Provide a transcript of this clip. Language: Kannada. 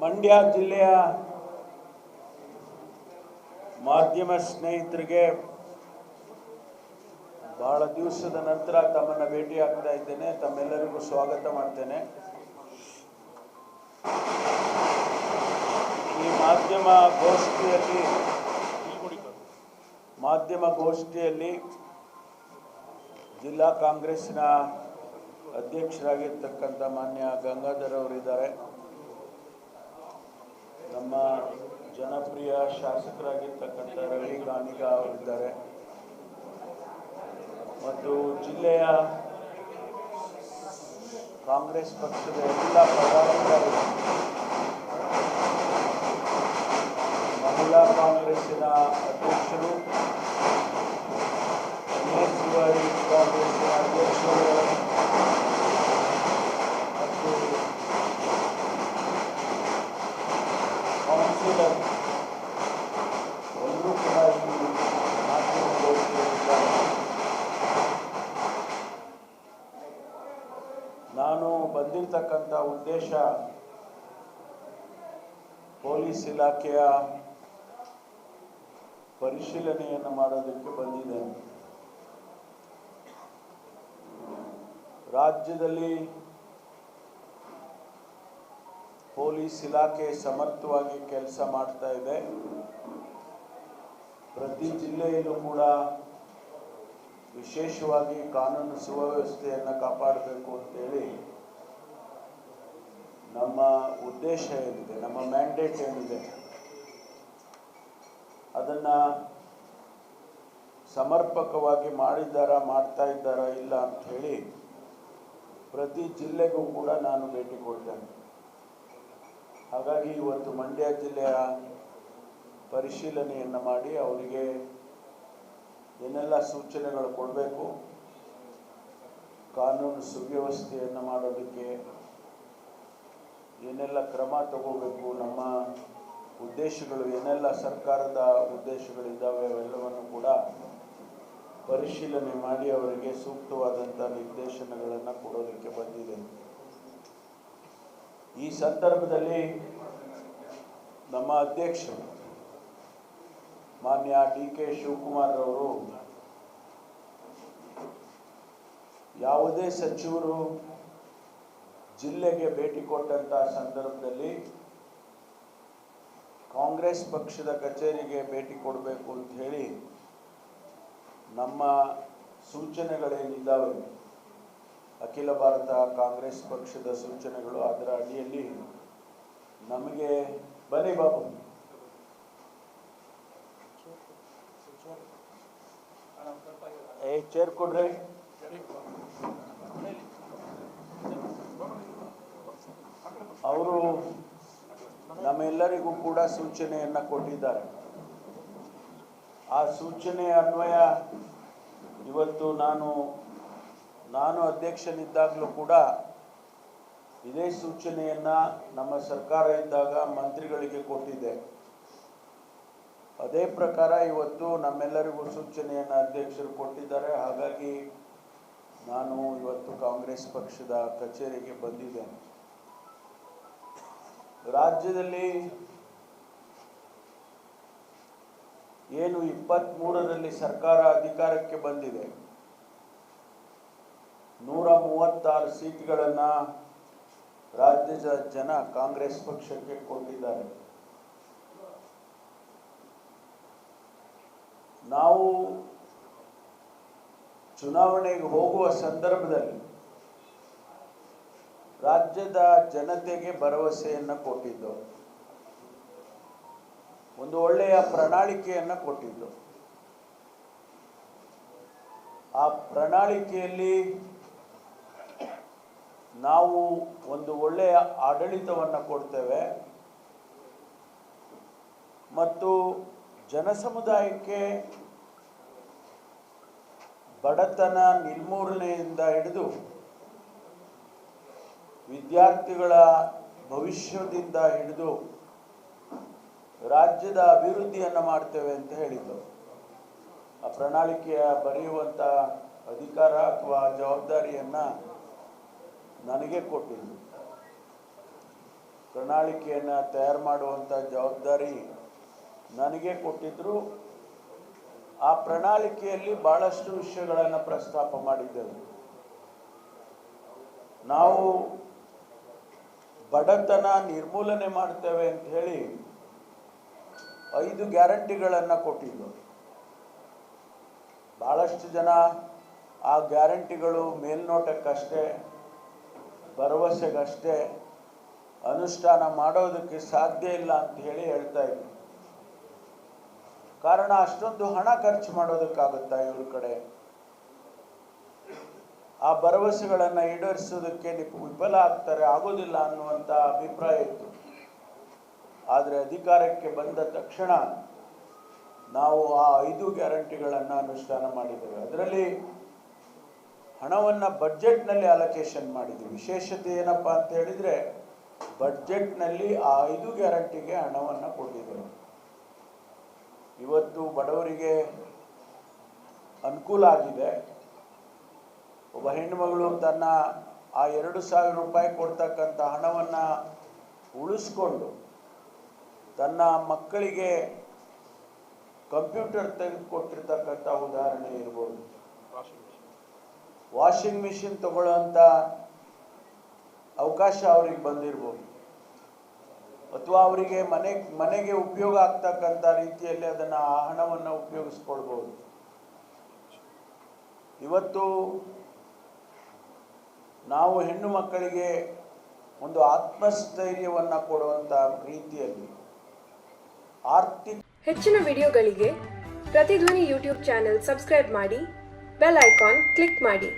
ಮಂಡ್ಯ ಜಿಲ್ಲೆಯ ಮಾಧ್ಯಮ ಸ್ನೇಹಿತರಿಗೆ ಬಹಳ ದಿವಸದ ನಂತರ ತಮ್ಮನ್ನ ಭೇಟಿ ಆಗ್ತಾ ಇದ್ದೇನೆ. ತಮ್ಮೆಲ್ಲರಿಗೂ ಸ್ವಾಗತ ಮಾಡ್ತೇನೆ. ಈ ಮಾಧ್ಯಮ ಗೋಷ್ಠಿಯಲ್ಲಿ ಮಾಧ್ಯಮ ಗೋಷ್ಠಿಯಲ್ಲಿ ಜಿಲ್ಲಾ ಕಾಂಗ್ರೆಸ್ನ ಅಧ್ಯಕ್ಷರಾಗಿರ್ತಕ್ಕಂಥ ಮಾನ್ಯ ಗಂಗಾಧರ್ ಅವರಿದ್ದಾರೆ. ನಮ್ಮ ಜನಪ್ರಿಯ ಶಾಸಕರಾಗಿರ್ತಕ್ಕಂಥ ರವಿ ಗಾಣಿಗ ಅವರಿದ್ದಾರೆ. ಮತ್ತು ಜಿಲ್ಲೆಯ ಕಾಂಗ್ರೆಸ್ ಪಕ್ಷದ ಎಲ್ಲ ಪದಾಧಿಕಾರಿ ಮಹಿಳಾ ಕಾಂಗ್ರೆಸ್ಸಿನ ಅಧ್ಯಕ್ಷರು ಕನ್ಯಾಕುಮಾರಿ ಕಾಂಗ್ರೆಸ್ಸಿನ ಅಧ್ಯಕ್ಷರು ಮತ್ತು ಕೌನ್ಸಿಲರ್ ಎಲ್ಲರೂ ಕೂಡ ಈ ಮಾಧ್ಯಮಗೋಷ್ಠಿಯಲ್ಲಿದ್ದಾರೆ ನಾನು ಬಂದಿರತಕ್ಕಂಥ ಉದ್ದೇಶ ಪೊಲೀಸ್ ಇಲಾಖೆಯ ಪರಿಶೀಲನೆಯನ್ನು ಮಾಡೋದಕ್ಕೆ ಬಂದಿದೆ. ರಾಜ್ಯದಲ್ಲಿ ಪೊಲೀಸ್ ಇಲಾಖೆ ಸಮರ್ಥವಾಗಿ ಕೆಲಸ ಮಾಡ್ತಾ ಇದೆ. ಪ್ರತಿ ಜಿಲ್ಲೆಯಲ್ಲೂ ಕೂಡ ವಿಶೇಷವಾಗಿ ಕಾನೂನು ಸುವ್ಯವಸ್ಥೆಯನ್ನು ಕಾಪಾಡಬೇಕು ಅಂತೇಳಿ ನಮ್ಮ ಉದ್ದೇಶ ಏನಿದೆ, ನಮ್ಮ ಮ್ಯಾಂಡೇಟ್ ಏನಿದೆ, ಅದನ್ನ ಸಮರ್ಪಕವಾಗಿ ಮಾಡಿದ್ದಾರಾ, ಮಾಡ್ತಾ ಇದ್ದಾರಾ, ಇಲ್ಲ ಅಂತ ಹೇಳಿ ಪ್ರತಿ ಜಿಲ್ಲೆಗೂ ಕೂಡ ನಾನು ಭೇಟಿ ಕೊಡ್ತೇನೆ. ಹಾಗಾಗಿ ಇವತ್ತು ಮಂಡ್ಯ ಜಿಲ್ಲೆಯ ಪರಿಶೀಲನೆಯನ್ನು ಮಾಡಿ ಅವರಿಗೆ ಏನೆಲ್ಲ ಸೂಚನೆಗಳು ಕೊಡಬೇಕು, ಕಾನೂನು ಸುವ್ಯವಸ್ಥೆಯನ್ನು ಮಾಡೋದಕ್ಕೆ ಏನೆಲ್ಲ ಕ್ರಮ ತಗೋಬೇಕು, ನಮ್ಮ ಉದ್ದೇಶಗಳು, ಏನೆಲ್ಲ ಸರ್ಕಾರದ ಉದ್ದೇಶಗಳಿದ್ದಾವೆ ಅವೆಲ್ಲವನ್ನು ಕೂಡ ಪರಿಶೀಲನೆ ಮಾಡಿ ಅವರಿಗೆ ಸೂಕ್ತವಾದಂಥ ನಿರ್ದೇಶನಗಳನ್ನು ಕೊಡೋದಕ್ಕೆ ಬಂದಿದೆ. ಈ ಸಂದರ್ಭದಲ್ಲಿ ನಮ್ಮ ಅಧ್ಯಕ್ಷರು ಮಾನ್ಯ ಡಿ ಕೆ ಶಿವಕುಮಾರ್ ಅವರು ಯಾವುದೇ ಸಚಿವರು ಜಿಲ್ಲೆಗೆ ಭೇಟಿ ಕೊಟ್ಟಂತಹ ಸಂದರ್ಭದಲ್ಲಿ ಕಾಂಗ್ರೆಸ್ ಪಕ್ಷದ ಕಚೇರಿಗೆ ಭೇಟಿ ಕೊಡಬೇಕು ಅಂತ ಹೇಳಿ ನಮ್ಮ ಸೂಚನೆಗಳೇನಿದ್ದಾವೆ ಅಖಿಲ ಭಾರತ ಕಾಂಗ್ರೆಸ್ ಪಕ್ಷದ ಸೂಚನೆಗಳು ಅದರ ಅಡಿಯಲ್ಲಿ ನಮಗೆ ಬನ್ನಿ ಬಾಬು. ಏ ಚೇರ್ ಕೊಡ್ರಿ. ಅವರು ನಮ್ಮೆಲ್ಲರಿಗೂ ಕೂಡ ಸೂಚನೆಯನ್ನ ಕೊಟ್ಟಿದ್ದಾರೆ. ಆ ಸೂಚನೆ ಅನ್ವಯ ಇವತ್ತು ನಾನು ನಾನು ಅಧ್ಯಕ್ಷನಿದ್ದಾಗಲೂ ಕೂಡ ಇದೇ ಸೂಚನೆಯನ್ನ ನಮ್ಮ ಸರ್ಕಾರ ಇದ್ದಾಗ ಮಂತ್ರಿಗಳಿಗೆ ಕೊಟ್ಟಿದ್ದೆ. ಅದೇ ಪ್ರಕಾರ ಇವತ್ತು ನಮ್ಮೆಲ್ಲರಿಗೂ ಸೂಚನೆಯನ್ನ ಅಧ್ಯಕ್ಷರು ಕೊಟ್ಟಿದ್ದಾರೆ. ಹಾಗಾಗಿ ನಾನು ಇವತ್ತು ಕಾಂಗ್ರೆಸ್ ಪಕ್ಷದ ಕಚೇರಿಗೆ ಬಂದಿದ್ದೇನೆ. ರಾಜ್ಯದಲ್ಲಿ ಏನು ಇಪ್ಪತ್ತ್ ಮೂರರಲ್ಲಿ ಸರ್ಕಾರ ಅಧಿಕಾರಕ್ಕೆ ಬಂದಿದೆ, ನೂರ ಮೂವತ್ತಾರು ಸೀಟ್ಗಳನ್ನ ರಾಜ್ಯದ ಜನ ಕಾಂಗ್ರೆಸ್ ಪಕ್ಷಕ್ಕೆ ಕೊಟ್ಟಿದ್ದಾರೆ. ನಾವು ಚುನಾವಣೆಗೆ ಹೋಗುವ ಸಂದರ್ಭದಲ್ಲಿ ರಾಜ್ಯದ ಜನತೆಗೆ ಭರವಸೆಯನ್ನು ಕೊಟ್ಟಿದ್ದು. ಒಂದು ಒಳ್ಳೆಯ ಪ್ರಣಾಳಿಕೆಯನ್ನ ಕೊಟ್ಟಿದ್ದು. ಆ ಪ್ರಣಾಳಿಕೆಯಲ್ಲಿ ನಾವು ಒಂದು ಒಳ್ಳೆಯ ಆಡಳಿತವನ್ನು ಕೊಡ್ತೇವೆ. ಮತ್ತು ಜನಸಮುದಾಯಕ್ಕೆ ಬಡತನ ನಿರ್ಮೂಲನೆಯಿಂದ ಹಿಡಿದು ವಿದ್ಯಾರ್ಥಿಗಳ ಭವಿಷ್ಯದಿಂದ ಹಿಡಿದು ರಾಜ್ಯದ ಅಭಿವೃದ್ಧಿಯನ್ನು ಮಾಡ್ತೇವೆ ಅಂತ ಹೇಳಿದರು. ಆ ಪ್ರಣಾಳಿಕೆಯ ಬರೆಯುವಂಥ ಅಧಿಕಾರ ಅಥವಾ ಜವಾಬ್ದಾರಿಯನ್ನು ನನಗೆ ಕೊಟ್ಟಿದ್ದು ಪ್ರಣಾಳಿಕೆಯನ್ನು ತಯಾರು ಮಾಡುವಂಥ ಜವಾಬ್ದಾರಿ ನನಗೆ ಕೊಟ್ಟಿದ್ದರು ಆ ಪ್ರಣಾಳಿಕೆಯಲ್ಲಿ ಭಾಳಷ್ಟು ವಿಷಯಗಳನ್ನು ಪ್ರಸ್ತಾಪ ಮಾಡಿದ್ದೆವು. ನಾವು ಬಡತನ ನಿರ್ಮೂಲನೆ ಮಾಡ್ತೇವೆ ಅಂತ ಹೇಳಿ ಐದು ಗ್ಯಾರಂಟಿಗಳನ್ನು ಕೊಟ್ಟಿದ್ದು ಭಾಳಷ್ಟು ಜನ ಆ ಗ್ಯಾರಂಟಿಗಳು ಮೇಲ್ನೋಟಕ್ಕಷ್ಟೇ, ಭರವಸೆಗಷ್ಟೇ ಅನುಷ್ಠಾನ ಮಾಡೋದಕ್ಕೆ ಸಾಧ್ಯ ಇಲ್ಲ ಅಂತ ಹೇಳಿ ಹೇಳ್ತಾ ಇದ್ರು. ಕಾರಣ ಅಷ್ಟೊಂದು ಹಣ ಖರ್ಚು ಮಾಡೋದಕ್ಕಾಗುತ್ತಾ ಇವ್ರ ಕಡೆ? ಆ ಭರವಸೆಗಳನ್ನು ಈಡೇರಿಸೋದಕ್ಕೆ ವಿಫಲ ಆಗ್ತಾರೆ, ಆಗೋದಿಲ್ಲ ಅನ್ನುವಂಥ ಅಭಿಪ್ರಾಯ ಇತ್ತು. ಆದರೆ ಅಧಿಕಾರಕ್ಕೆ ಬಂದ ತಕ್ಷಣ ನಾವು ಆ ಐದು ಗ್ಯಾರಂಟಿಗಳನ್ನು ಅನುಷ್ಠಾನ ಮಾಡಿದ್ದೇವೆ. ಅದರಲ್ಲಿ ಹಣವನ್ನು ಬಡ್ಜೆಟ್ನಲ್ಲಿ ಅಲೋಕೇಶನ್ ಮಾಡಿದ್ವಿ. ವಿಶೇಷತೆ ಏನಪ್ಪ ಅಂತ ಹೇಳಿದರೆ ಬಡ್ಜೆಟ್ನಲ್ಲಿ ಆ ಐದು ಗ್ಯಾರಂಟಿಗೆ ಹಣವನ್ನು ಕೊಟ್ಟಿದ್ದೇವೆ. ಇವತ್ತು ಬಡವರಿಗೆ ಅನುಕೂಲ ಆಗಿದೆ. ಒಬ್ಬ ಹೆಣ್ಣುಮಗಳು ತನ್ನ ಆ ಎರಡು ಸಾವಿರ ರೂಪಾಯಿ ಕೊಡ್ತಕ್ಕಂಥ ಹಣವನ್ನು ಉಳಿಸ್ಕೊಂಡು ತನ್ನ ಮಕ್ಕಳಿಗೆ ಕಂಪ್ಯೂಟರ್ ತೆಗೆದುಕೊಟ್ಟಿರ್ತಕ್ಕಂಥ ಉದಾಹರಣೆ ಇರ್ಬೋದು. ವಾಷಿಂಗ್ ಮಿಷಿನ್ ತಗೊಳ್ಳೋಂಥ ಅವಕಾಶ ಅವ್ರಿಗೆ ಬಂದಿರ್ಬೋದು. ಅಥವಾ ಅವರಿಗೆ ಮನೆ, ಮನೆಗೆ ಉಪಯೋಗ ಆಗ್ತಕ್ಕಂಥ ರೀತಿಯಲ್ಲಿ ಅದನ್ನು ಆ ಹಣವನ್ನು ಉಪಯೋಗಿಸ್ಕೊಳ್ಬೋದು. ಇವತ್ತು ನಾವು ಹೆಣ್ಣು ಮಕ್ಕಳಿಗೆ ಒಂದು ಆತ್ಮಸ್ಥೈರ್ಯವನ್ನು ಕೊಡುವಂಥ ರೀತಿಯಲ್ಲಿ ಆರ್ಥಿಕ ಹೆಚ್ಚಿನ ವಿಡಿಯೋಗಳಿಗೆ ಪ್ರತಿಧ್ವನಿ ಯೂಟ್ಯೂಬ್ ಚಾನೆಲ್ ಸಬ್ಸ್ಕ್ರೈಬ್ ಮಾಡಿ ಬೆಲ್ ಐಕಾನ್ ಕ್ಲಿಕ್ ಮಾಡಿ.